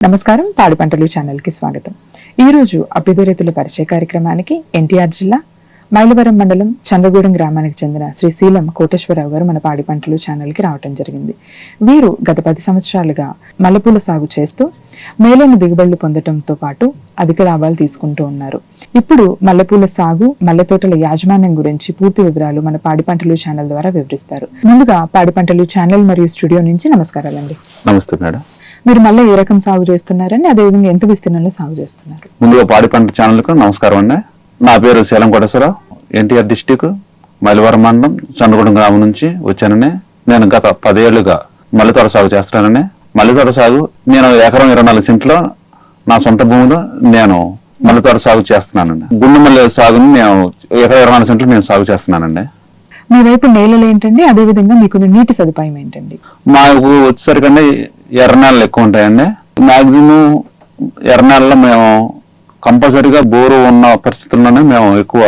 నమస్కారం. పాడి పంటలు ఛానల్కి స్వాగతం. ఈరోజు అభ్యుదయ రైతుల పరిచయ కార్యక్రమానికి ఎన్టీఆర్ జిల్లా మైలవరం మండలం చంద్రగూడెం గ్రామానికి చెందిన శ్రీ శీలం కోటేశ్వరరావు గారు మన పాడి పంటలు ఛానల్కి రావటం జరిగింది. వీరు గత పది సంవత్సరాలుగా మల్లెపూల సాగు చేస్తూ మేలైన దిగుబడులు పొందటంతో పాటు అధిక లాభాలు తీసుకుంటూ ఉన్నారు. ఇప్పుడు మల్లెపూల సాగు మల్లె తోటల యాజమాన్యం గురించి పూర్తి వివరాలు మన పాడి పంటలు ఛానల్ ద్వారా వివరిస్తారు. ముందుగా పాడి పంటలు ఛానల్ మరియు స్టూడియో నుంచి నమస్కారాలండి. నమస్తే మేడం. మీరు మళ్ళీ ఏ రకం సాగు చేస్తున్నారని అదేవిధంగా ఎంత విస్తీర్ణంలో సాగు చేస్తున్నారు? ముందుగా పాడి పంట ఛానల్కు నమస్కారం అండి. నా పేరు శీలం కోటేశ్వరరావు. ఎన్టీఆర్ డిస్టిక్ మైలవరం మండలం చంద్రగూడెం గ్రామం నుంచి వచ్చానని నేను గత పదేళ్ళుగా మల్లెతోట సాగు చేస్తున్నానని మల్లెతోట సాగు నేను ఎకరం ఇరవై నాలుగు సెంట్లో నా సొంత భూమిలో నేను మల్లెతోట సాగు చేస్తున్నానండి. గుండు మల్లె సాగుని నేను ఎకరం ఇరవై నాలుగు సెంట్లు నేను సాగు చేస్తున్నానండి. మీ వైపు నేలలు ఏంటండి? అదేవిధంగా మీకు నీటి సదుపాయం ఏంటండి? మాకు వచ్చేసరికండి ఎర్ర నేలలు ఎక్కువ ఉంటాయండి. మాక్సిమం ఎర్ర నేలలో మేము కంపల్సరీగా బోరు ఉన్న పరిస్థితుల్లోనే మేము ఎక్కువ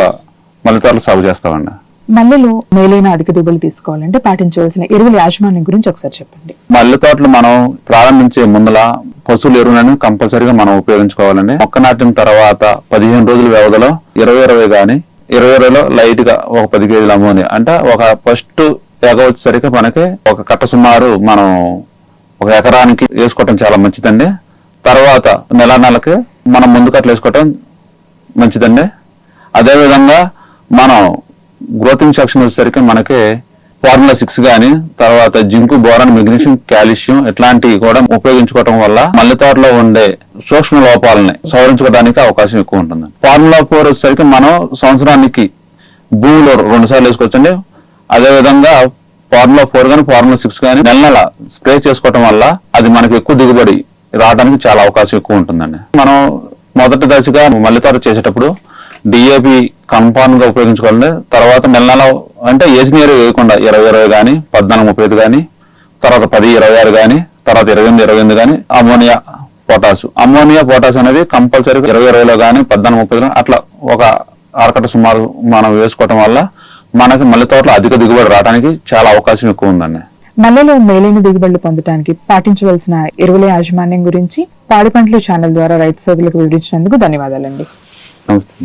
మల్లెతోటలు సాగు చేస్తామండి. మల్లెలో మేలైన అధిక దిగుబడులు తీసుకోవాలంటే పాటించవలసిన ఎరువుల యాజమాన్యం గురించి ఒకసారి చెప్పండి. మల్లె తోటలు మనం ప్రారంభించే ముందల పశువుల ఎరువులను కంపల్సరీగా మనం ఉపయోగించుకోవాలండి. మొక్క నాటిన తర్వాత పదిహేను రోజుల వ్యవధిలో ఇరవై ఇరవై గాని ఇరవై ఇరవైలో లైట్గా ఒక పది కేజీల అమోనియా అంటే ఒక ఫస్ట్ ఎగ వచ్చేసరికి మనకి ఒక కట్ట సుమారు మనం ఒక ఎకరానికి వేసుకోవటం చాలా మంచిదండి. తర్వాత నెల నెలకి మనం ముందుకు అట్లా వేసుకోవటం మంచిదండి. అదేవిధంగా మనం గ్రోతింగ్ సెక్షన్ వచ్చేసరికి మనకి ఫార్ములా సిక్స్ కానీ తర్వాత జింకు బోరాన్ మెగ్నీషియం కాల్షియం ఇట్లాంటివి కూడా ఉపయోగించుకోవడం వల్ల మల్లె తోటలో ఉండే సూక్ష్మ లోపాలని సవరించుకోవడానికి అవకాశం ఎక్కువ ఉంటుంది ఫార్ములా ఫోర్ వచ్చేసరికి మనం సంవత్సరానికి భూమిలో రెండు సార్లు వేసుకోవచ్చండి. అదేవిధంగా ఫార్ములా ఫోర్ గానీ ఫార్ములా సిక్స్ గానీ నెల నెల స్ప్రే చేసుకోవటం వల్ల అది మనకి ఎక్కువ దిగుబడి రావడానికి చాలా అవకాశం ఎక్కువ ఉంటుందండి. మనం మొదటి దశగా మల్లె చేసేటప్పుడు డిఏపి కన్ఫార్మ్గా ఉపయోగించుకోవాలండి. తర్వాత నెల నెల అంటే ఏసినియర్ వేయకుండా ఇరవై ఇరవై కానీ పద్నాలుగు ముప్పై ఐదు కానీ తర్వాత పది ఇరవై ఆరు కానీ తర్వాత ఇరవై ఎనిమిది ఇరవై ఎనిమిది కానీ అమోనియా పొటాసు. అమోనియా పొటాస్ అనేది కంపల్సరీ ఇరవై ఇరవైలో కానీ పద్నాలుగు ముప్పై అట్లా ఒక అరకట సుమారు మనం వేసుకోవటం వల్ల మనకి మల్లె తోటలో అధిక దిగుబడి రావడానికి చాలా అవకాశం ఎక్కువ ఉందండి మల్లెలో మేలైన దిగుబడులు పొందడానికి పాటించవలసిన ఎరువుల యాజమాన్యం గురించి పాడి పంటలు ఛానల్ ద్వారా రైతు సోదరులకు వివరించినందుకు ధన్యవాదాలండి. నమస్తే.